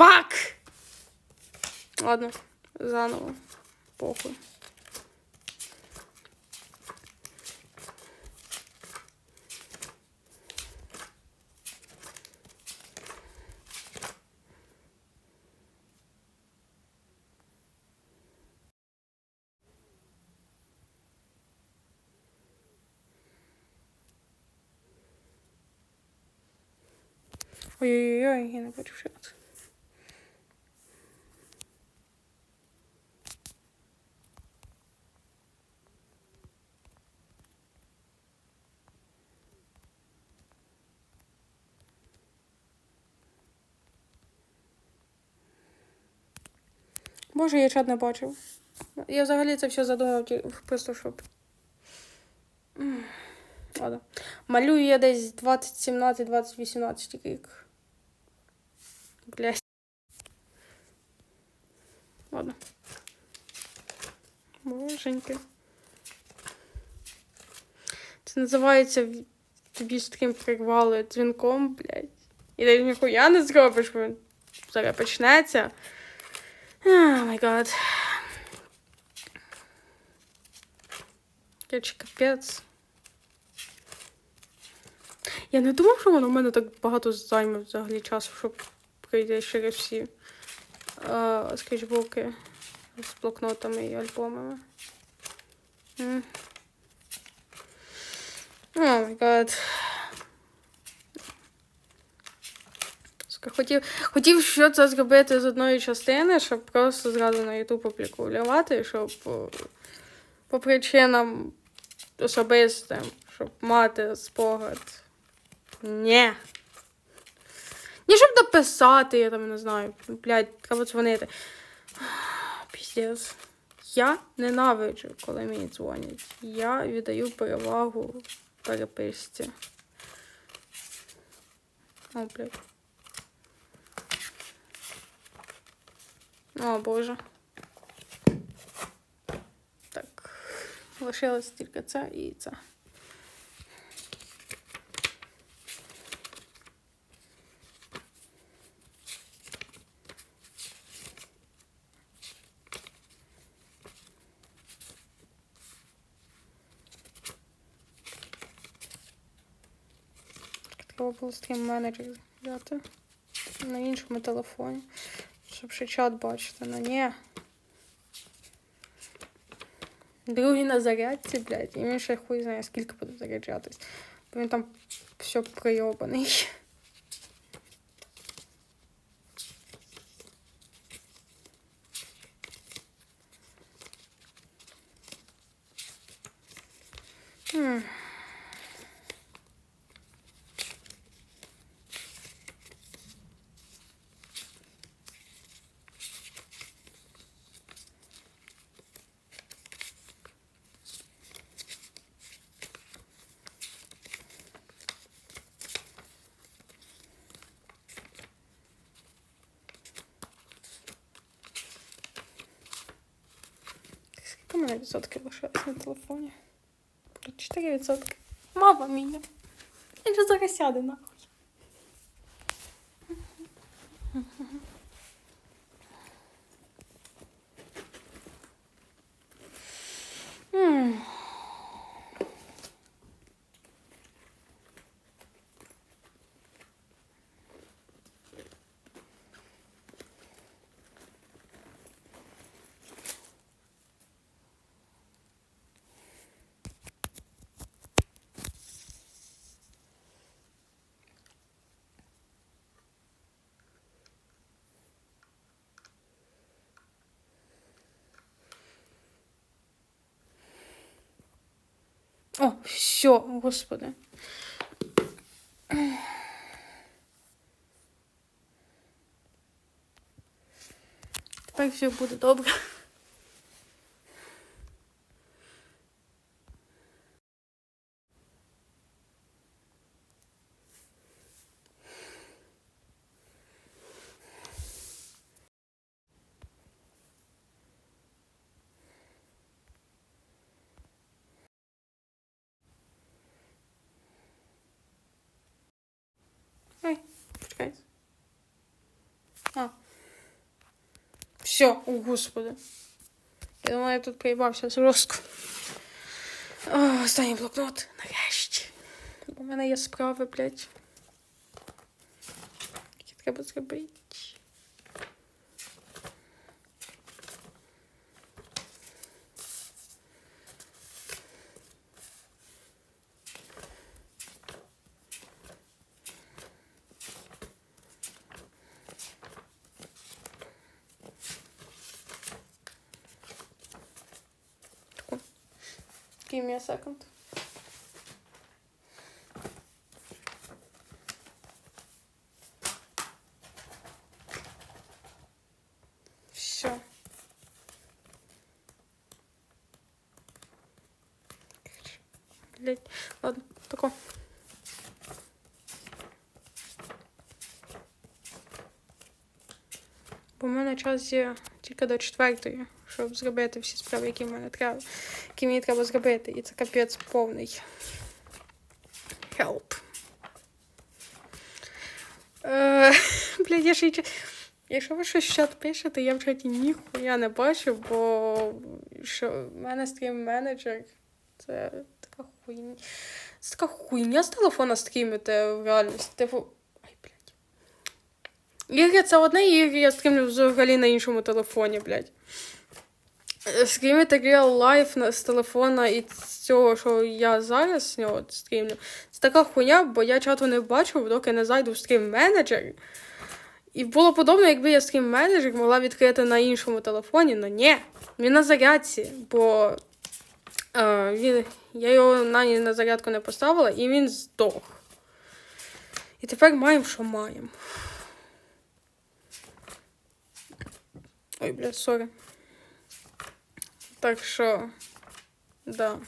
Фак! Ладно, заново. Похуй. Ой-ой-ой, я не хочу шукати. Боже, я чат не бачив. Я взагалі це все задумав просто, щоб. Ладно. Малюю я десь 2017-2018 рік. Блять. Ладно. Боженьки. Це називається тобі стрім прервали дзвінком, блядь. І ти ніхуя не зробиш, бо зараз почнеться. О май гад. Короче, капець. Я не думав, що воно в мене так багато займе взагалі часу, щоб пройти через всі е, скетчбуки з блокнотами і альбомами. О май гад. Сука, Хотів, хотів що це зробити з одної частини, щоб просто зразу на YouTube опублікувати, щоб по причинам особистим, щоб мати спогад. Ні. Ні, щоб дописати, я там не знаю. Блядь, треба дзвонити. Піздец. Я ненавиджу, коли мені дзвонять. Я віддаю перевагу переписці. О, блядь. О, Боже. Так. Лишилось тільки це і це. Треба було стрім менеджер взяти на іншому телефоні, щоб ще чат бачити. Ну ні. Другий на зарядці, блядь, і він ще хуй знає, скільки буде заряджатись. Бо він там все прийобаний. 4% лишилось на телефоні. 4%. Мама мія. Я вже зараз сяду нахуй. Mm. О, все, господи. Тепер все буде добре. А. Все, о господи. Я думаю, я тут поїбався з розку. Останній блокнот. Нарешті. У мене є справи, блядь. Які треба зробити. Give me a second. Все. Блять, ладно, тако. Бо в мене час є тільки до четвертої, щоб зробити всі справи, які в треба, які мені треба зробити. І це капець повний. Help. Е, я ще. Якщо ви щось в чат пишете, я в чаті ніхуя не бачу, бо що в мене стрім менеджер. Це така хуйня. Це така хуйня з телефона стрімити в реальності. Типу. Ігри це одне, ігри я стрімлю взагалі на іншому телефоні, блядь. Стрімити Real Life з телефона і з цього, що я зараз з нього стрімлю. Це така хуйня, бо я чату не бачу, доки не зайду в стрім менеджер. І було подобно, якби я стрім менеджер могла відкрити на іншому телефоні, але ні, він на зарядці, бо е, він, я його на, на зарядку не поставила і він здох. І тепер маємо, що маємо. Ой, бля, сорі. Так що, да.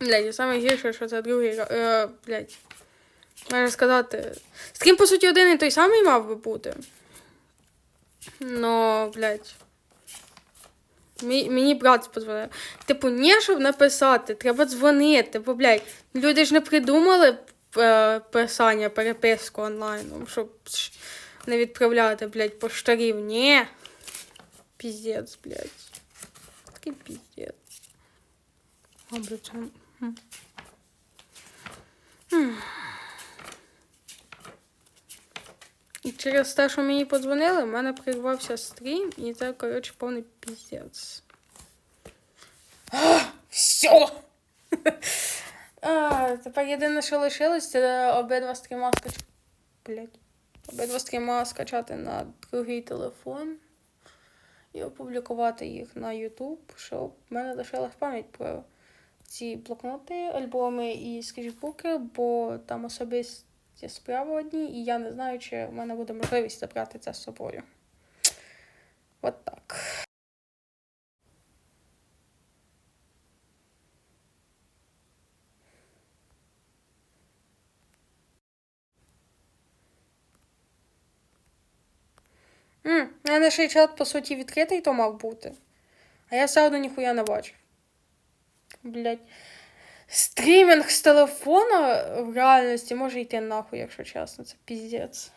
Блядь, і саме гірше, що це другий е, блядь. Можна сказати. З ким, по суті, один і той самий мав би бути. Но, блядь. Мій, мені брат подзвонив. Типу, не щоб написати, треба дзвонити. Бо, блядь, люди ж не придумали е, писання, переписку онлайн, щоб не відправляти, блядь, поштарів. Ні. Піздець, блядь. Такий піздець. А, блядь, це... м. М. І через те, що мені подзвонили, в мене прервався стрім, і це, коротше, повний піздець. Все! А, тепер єдине, що лишилось, це обидва стріма скачати. Блять. Обидва стріма скачати на другий телефон і опублікувати їх на YouTube, щоб в мене лишилась пам'ять про ці блокноти, альбоми і скетчбуки, бо там особисті справи одні, і я не знаю, чи в мене буде можливість забрати це з собою. От так. У мене ще й чат, по суті, відкритий то мав бути. А я все одно ніхуя не бачу. Блять. Стрімінг з телефона в реальності може йти нахуй, якщо чесно, це піздець.